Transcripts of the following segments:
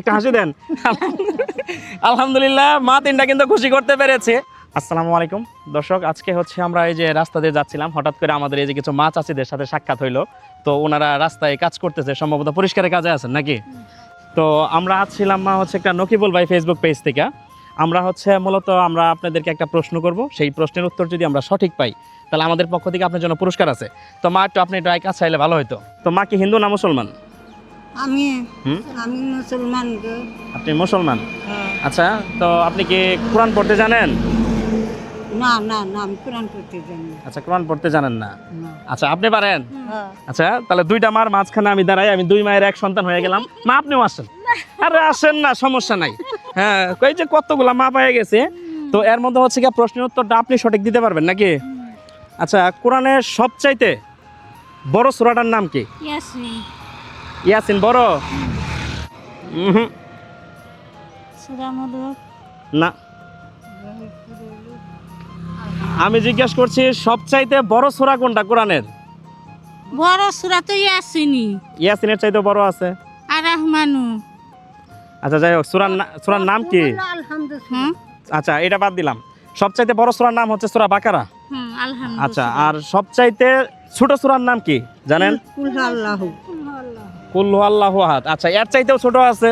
একটা হাসি দেন। আলহামদুলিল্লাহ। মা তিনটা কিন্তু খুশি করতে পেরেছে। আসসালামু আলাইকুম। দর্শক আজকে হচ্ছে আমরা এই যে রাস্তা দিয়ে যাচ্ছিলাম হঠাৎ করে আমাদের এই যে কিছু মাছ চাষিদের সাথে সাক্ষাৎ হইল। তো ওনারা রাস্তায় কাজ করতেছে সম্ভবত পরিষ্কারের কাজে আছেন নাকি? তো আমরা আসছিলাম মা হচ্ছে একটা নকিবুল ভাই ফেসবুক পেজ থেকে। আমরা হচ্ছে মূলত আমরা আপনাদেরকে একটা প্রশ্ন করব। সেই প্রশ্নের উত্তর যদি আমরা সঠিক পাই তাহলে আমাদের পক্ষ থেকে আপনার জন্য পুরস্কার আছে। তো মা একটু আপনি একটু কাজ চাইলে ভালো হতো তো মা কি হিন্দু না মুসলমান? আমি আমি মুসলমান আপনি মুসলমান? হ্যাঁ। আচ্ছা তো আপনি কি কোরআন পড়তে জানেন? না না না আমি কোরআন পড়তে জানি আচ্ছা কোরআন পড়তে জানেন না। না। আচ্ছা আপনি পারেন? হ্যাঁ। আচ্ছা তাহলে দুইটা মার মাঝখানে আমি দাঁড়াই আমি দুই মায়ের এক সন্তান হয়ে গেলাম। মা আপনিও আসেন। আরে আসেন না সমস্যা নাই। হ্যাঁ কই যে কতগুলা মা পেয়ে গেছে তো এর মধ্যে হচ্ছে কি প্রশ্নের উত্তরটা আপনি সঠিক দিতে পারবেন নাকি? আচ্ছা কোরআনের সবচাইতে বড় সূরাটার নাম কি? ইয়াসমিন। ইয়াসিন বড়। না। আমি জিজ্ঞেস করছি সবচাইতে বড় সূরা কোনটা কোরআনের? বড় সূরা তো ইয়াসিনি ইয়াসিনের চাইতে বড় আছে। আর রহমানু আচ্ছা যাই হোক সুরার সুরার নাম কি? আচ্ছা এটা বাদ দিলাম। সবচাইতে বড় সুরার নাম হচ্ছে সুরা বাকারা। হুম আলহামদুলিল্লাহ। আচ্ছা আর সবচাইতে ছোট সুরার নাম কি জানেন? আল্লাহু কুল্লু আল্লাহ আহাদ। আচ্ছা এর চাইতেও ছোট আছে?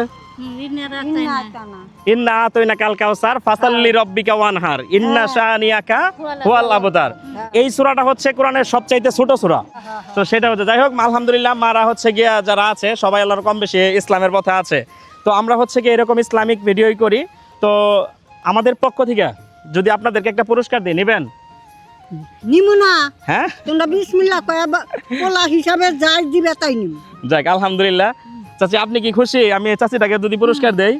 ইন্না আতইনা কাল কাউসার ফাসাল্লি রব্বিকা ওয়ানহার। ইন্না শানিয়াকা হুয়াল আবতার এই সূরাটা হচ্ছে কোরআনের সবচাইতে ছোট সূরা। তো সেটা হচ্ছে যাই হোক আলহামদুলিল্লাহ মারা হচ্ছে গিয়া যারা আছে সবাই আল্লাহর কম বেশি ইসলামের পথে আছে। তো আমরা হচ্ছে কি এরকম ইসলামিক ভিডিওই করি। তো আমাদের পক্ষ থেকে যদি আপনাদেরকে একটা পুরস্কার দিই নেবেন? নিমু না হ্যাঁ? তোমরা বিসমিল্লাহ কয়া পোলা হিসাবে যাই দিবে তাই নিমু। যাক আলহামদুলিল্লাহ। চাচি আপনি কি খুশি? আমি চাচিটাকে যদি পুরস্কার দেই?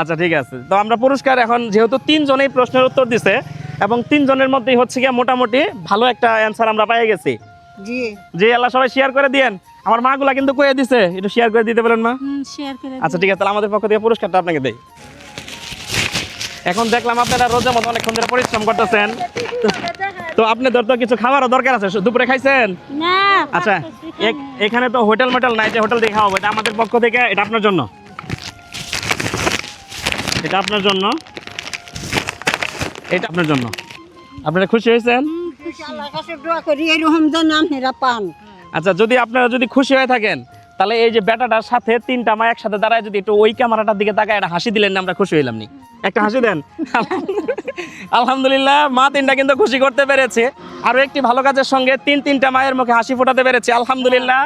আচ্ছা ঠিক আছে। তো আমরা পুরস্কার এখন যেহেতু তিনজনেই প্রশ্নের উত্তর দিছে এবং তিনজনের মধ্যেই হচ্ছে গিয়ে মোটামুটি ভালো একটা অ্যান্সার আমরা পেয়ে গেছি। জি। যে আল্লাহ সবাই শেয়ার করে দিয়েন। আমার মাগুলা কিন্তু কয়ে দিছে একটু শেয়ার করে দিতে বলেন মা? শেয়ার করে আচ্ছা ঠিক আছে তাহলে আমাদের পক্ষ থেকে পুরস্কারটা আপনাকে দেই। এখন দেখলাম আপনারা রোজের মতো অনেকক্ষণ ধরে পরিশ্রম করতেছেন। তো আপনাদের তো কিছু খাবারও দরকার আছে দুপুরে খাইছেন? না আচ্ছা এখানে। তো হোটেল মোটেল নাই যে হোটেল দিয়ে খাওয়াবো এটা আমাদের পক্ষ থেকে এটা আপনার জন্য। এটা আপনার জন্য। এটা আপনার জন্য। আপনারা খুশি হয়েছেন? আচ্ছা যদি আপনারা যদি খুশি হয়ে থাকেন তাহলে এই যে ব্যাটাটার সাথে তিনটা মা একসাথে দাঁড়ায় যদি একটু ওই ক্যামেরাটার দিকে তাকায় একটা হাসি দিলেন না আমরা খুশি হইলাম নি। একটা হাসি দেন। আলহামদুলিল্লাহ। মা তিনটা কিন্তু খুশি করতে পেরেছে। আরও একটি ভালো কাজের সঙ্গে তিন তিনটা মায়ের মুখে হাসি ফোটাতে পেরেছে। আলহামদুলিল্লাহ।